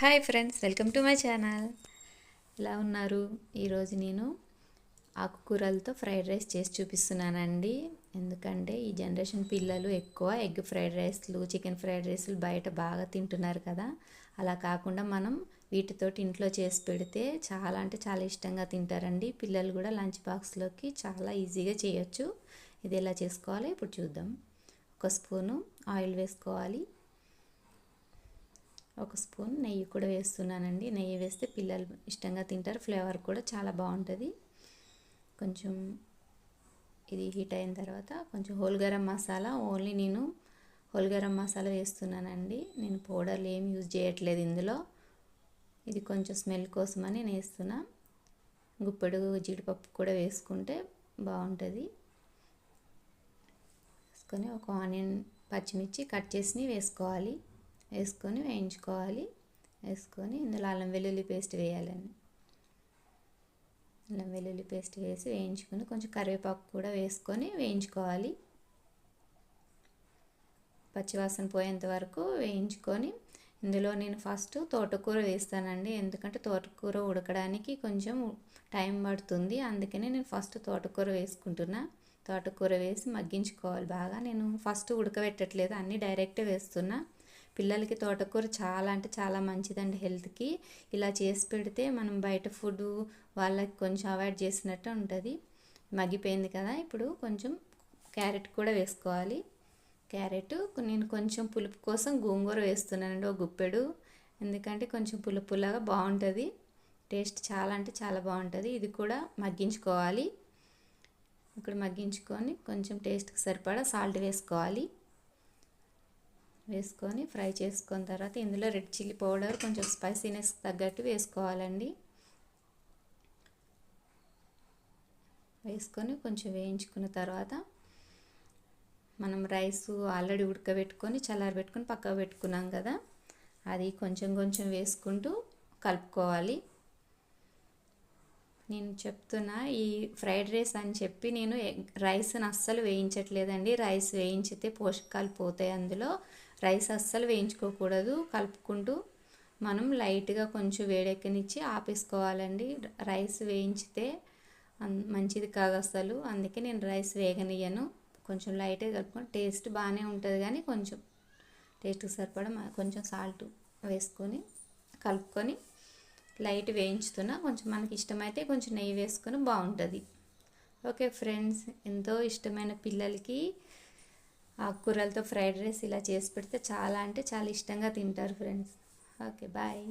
Hi friends welcome to my channel. ఎలా ఉన్నారు? ఈరోజు నేను ఆకుకూరలతో ఫ్రైడ్ రైస్ చేసి చూపిస్తున్నానండి. ఎందుకంటే ఈ జనరేషన్ పిల్లలు ఎక్కువ ఎగ్ ఫ్రైడ్ రైస్లు చికెన్ ఫ్రైడ్ రైస్లు బయట బాగా తింటున్నారు కదా. అలా కాకుండా మనం వీటితోటి ఇంట్లో చేసి పెడితే చాలా అంటే చాలా ఇష్టంగా తింటారండి. పిల్లలు కూడా లంచ్ బాక్స్లోకి చాలా ఈజీగా చేయొచ్చు. ఇది ఎలా చేసుకోవాలో? ఇప్పుడు చూద్దాం. ఒక స్పూను ఆయిల్ వేసుకోవాలి. ఒక స్పూన్ నెయ్యి కూడా వేస్తున్నానండి. నెయ్యి వేస్తే పిల్లలు ఇష్టంగా తింటారు. ఫ్లేవర్ కూడా చాలా బాగుంటుంది. కొంచెం ఇది హీట్ అయిన తర్వాత కొంచెం హోల్ గరం మసాలా ఓన్లీ నేను హోల్ గరం మసాలా వేస్తున్నానండి. నేను పౌడర్లు ఏం యూజ్ చేయట్లేదు ఇందులో. ఇది కొంచెం స్మెల్ కోసమని నేను వేస్తున్నా. గుప్పెడు జీడిపప్పు కూడా వేసుకుంటే బాగుంటుంది. వేసుకొని ఒక ఆనియన్ పచ్చిమిర్చి కట్ చేసి వేసుకోవాలి. వేసుకొని వేయించుకోవాలి. వేసుకొని ఇందులో అల్లం వెల్లుల్లి పేస్ట్ వేయాలండి అల్లం వెల్లుల్లి పేస్ట్ వేసి వేయించుకొని కొంచెం కరివేపాకు కూడా వేసుకొని వేయించుకోవాలి. పచ్చివాసన పోయేంత వరకు వేయించుకొని ఇందులో నేను ఫస్ట్ తోటకూర వేస్తానండి. ఎందుకంటే తోటకూర ఉడకడానికి కొంచెం టైం పడుతుంది. అందుకనే నేను ఫస్ట్ తోటకూర వేసుకుంటున్నా. తోటకూర వేసి మగ్గించుకోవాలి బాగా. నేను ఫస్ట్ ఉడకబెట్టట్లేదు. అన్నీ డైరెక్ట్ వేస్తున్నా. పిల్లలకి తోటకూర చాలా అంటే చాలా మంచిదండి హెల్త్కి. ఇలా చేసి పెడితే మనం బయట ఫుడ్ వాళ్ళకి కొంచెం అవాయిడ్ చేసినట్టు ఉంటుంది. మగ్గిపోయింది కదా ఇప్పుడు కొంచెం క్యారెట్ కూడా వేసుకోవాలి. క్యారెట్ నేను కొంచెం పులుపు కోసం గోంగూర వేస్తున్నానండి ఒక గుప్పెడు. ఎందుకంటే కొంచెం పులుపులాగా బాగుంటుంది. టేస్ట్ చాలా అంటే చాలా బాగుంటుంది. ఇది కూడా మగ్గించుకోవాలి. ఇక్కడ మగ్గించుకొని కొంచెం టేస్ట్కి సరిపడా సాల్ట్ వేసుకోవాలి. వేసుకొని ఫ్రై చేసుకున్న తర్వాత ఇందులో రెడ్ చిల్లీ పౌడర్ కొంచెం స్పైసీనెస్ తగ్గట్టు వేసుకోవాలండి. వేసుకొని కొంచెం వేయించుకున్న తర్వాత మనం రైస్ ఆల్రెడీ ఉడకబెట్టుకొని చల్లారబెట్టుకొని పక్కకు పెట్టుకున్నాం కదా అది కొంచెం కొంచెం వేసుకుంటూ కలుపుకోవాలి. నేను చెప్తున్నా ఈ ఫ్రైడ్ రైస్ అని చెప్పి నేను రైస్ని అస్సలు వేయించట్లేదండి. రైస్ వేయించితే పోషకాలు పోతాయి అందులో. రైస్ అస్సలు వేయించుకోకూడదు. కలుపుకుంటూ మనం లైట్గా కొంచెం వేడెక్కనిచ్చి ఆపేసుకోవాలండి. రైస్ వేయించితే మంచిది కాదు అసలు అందుకే నేను రైస్ వేగనియను కొంచెం లైట్గా కలుపుకొని టేస్ట్ బాగానే ఉంటుంది కానీ కొంచెం టేస్ట్కి సరిపడా కొంచెం సాల్ట్ వేసుకొని కలుపుకొని లైట్ వేయించుతున్నా కొంచెం మనకి ఇష్టమైతే కొంచెం నెయ్యి వేసుకొని బాగుంటుంది ఓకే ఫ్రెండ్స్ ఎంతో ఇష్టమైన పిల్లలకి ఆకుకూరలతో ఫ్రైడ్ రైస్ ఇలా చేసి పెడితే చాలా అంటే చాలా ఇష్టంగా తింటారు ఫ్రెండ్స్. Okay bye.